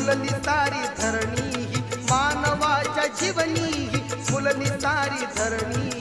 फुलनी तारी धरणी मानवाच्या जीवनी फुलनी तारी धरणी